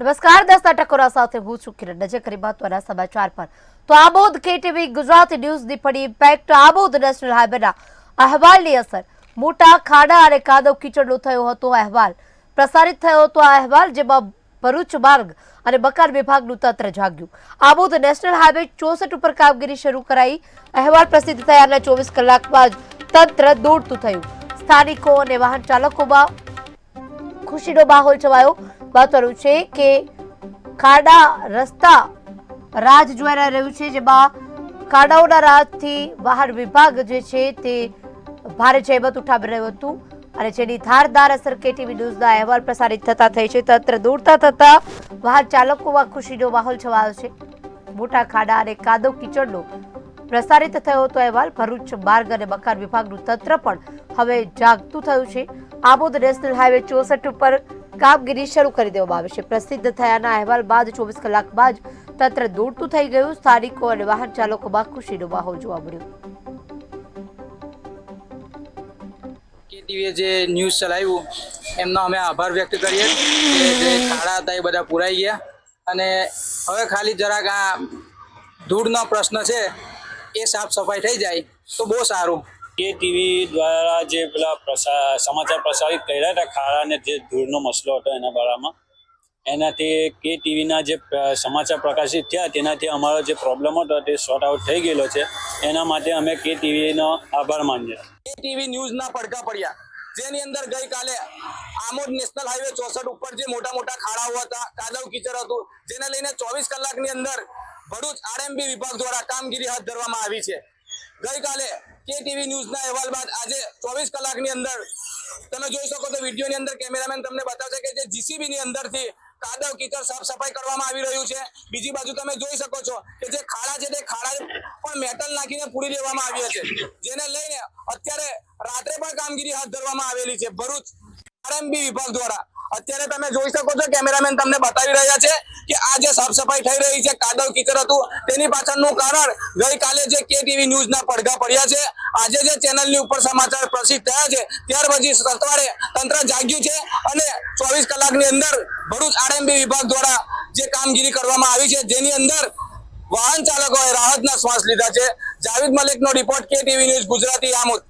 નમસ્કાર, દસ ટકોરા સાથે હું છું કિરણ નજર. કરી મહત્વના સમાચાર પર. તો આબોદ કેટીવી ગુજરાતી ન્યૂઝની પડી ઇમ્પેક્ટ આબોદ નેશનલ હાઈવેના અહેવાલની અસર. મોટા ખાડા અને કાદવ કીચડનો થયો હતો અહેવાલ. પ્રસારિત થયો હતો આ અહેવાલ, જેમાં ભરૂચ માર્ગ અને મકાન વિભાગનું તંત્ર જાગ્યું. આબોદ નેશનલ હાઈવે ચોસઠ ઉપર કામગીરી શરૂ કરાઈ. અહેવાલ પ્રસિદ્ધ થયાના ચોવીસ કલાકમાં જ તંત્ર દોડતું થયું. સ્થાનિકો અને વાહન ચાલકોમાં ખુશીનો માહોલ છવાયો. મહત્વનું છે કે ખાડા રસ્તા રાજ જોઈ રહ્યું છે, જેમાં ખાડાઓના રાજથી વાહન વિભાગ જે છે તે ભારે જહેમત ઉઠાવી રહ્યું હતું. અને જેની ધારદાર અસર કેટીવી ન્યૂઝના અહેવાલ પ્રસારિત થતા થઈ છે. તંત્ર દોડતા થતા વાહન ચાલકોમાં ખુશીનો માહોલ છવાયો છે. મોટા ખાડા અને કાદવ કિચડનો પ્રસારિત થયો હતો અહેવાલ. ભરૂચ માર્ગ અને મકાન વિભાગનું તંત્ર પણ હવે જાગતું થયું છે. આબોદ નેશનલ હાઈવે ચોસઠ ઉપર કામગીરી શરૂ કરી દેવામાં આવી છે. પ્રસિદ્ધ થયાના અહેવાલ બાદ ચોવીસ કલાક બાદ તંત્ર દોડતું થઈ ગયું. સ્થાનિકો અને વાહન ચાલકોમાં ખુશીનો માહોલ જોવા મળ્યો. કેટીવીએ જે ન્યૂઝ ચલાવ્યું, એમનો અમે આભાર વ્યક્ત કરીએ કે જે ખાડા હતા એ બધા પુરાઈ ગયા. અને હવે ખાલી જરાક આ ધૂળનો પ્રશ્ન છે, એ સાફ સફાઈ થઈ જાય તો બહુ સારું. કે ટીવી દ્વારા જે પેલા પ્રસાર સમાચાર પ્રસારિત કર્યા હતા ખાડાને જે ધૂળનો મસલો હતો એના બારામાં એનાથી કે ટીવીના જે સમાચાર પ્રકાશિત થયા તેનાથી અમારો જે પ્રોબ્લેમ હતો તે સોર્ટ આઉટ થઈ ગયેલો છે. એના માટે અમે કે ટીવીનો આભાર માનીએ. કેટીવી ન્યૂઝના પડકા પડ્યા. જેની અંદર ગઈકાલે આમોદ નેશનલ હાઈવે ચોસઠ ઉપર જે મોટા મોટા ખાડાઓ હતા, કાદવ કીચડ હતું, જેને લઈને ચોવીસ કલાકની અંદર ભરૂચ આરએમબી વિભાગ દ્વારા કામગીરી હાથ ધરવામાં આવી છે. ગઈકાલે કે ન્યૂઝના અહેવાલ બાદ આજે ચોવીસ કલાકની અંદર તમે જોઈ શકો તો વિડીયોની અંદર કેમેરામેન તમને બતાવશે કે જે જીસીબીની અંદરથી કાદવ કીચડ સાફ સફાઈ કરવામાં આવી રહ્યું છે. બીજી બાજુ તમે જોઈ શકો છો કે જે ખાડા છે તે ખાડા પણ મેટલ નાખીને પૂરી દેવામાં આવ્યા છે. જેને લઈને અત્યારે રાત્રે પણ કામગીરી હાથ ધરવામાં આવેલી છે. ભરૂચ આરએમબી વિભાગ દ્વારા અત્યારે તમે જોઈ શકો છો, કેમેરામેન તમને બતાવી રહ્યા છે કે આ જે સાફ સફાઈ થઈ રહી છે, કાદવ કીચડ હતું, તેની પાછળનું કારણ ગઈકાલે જે કે ટીવી ન્યૂઝના પડઘા પડ્યા છે. આજે જે ચેનલની ઉપર સમાચાર પ્રસિદ્ધ થયા છે, ત્યાર પછી સત્વારે તંત્ર જાગ્યું છે અને ચોવીસ કલાકની અંદર ભરૂચ આરએમબી વિભાગ દ્વારા જે કામગીરી કરવામાં આવી છે, જેની અંદર વાહન ચાલકોએ રાહતના શ્વાસ લીધા છે. જાવેદ મલિકનો રિપોર્ટ કે ટીવી ન્યૂઝ ગુજરાતી આમોદ.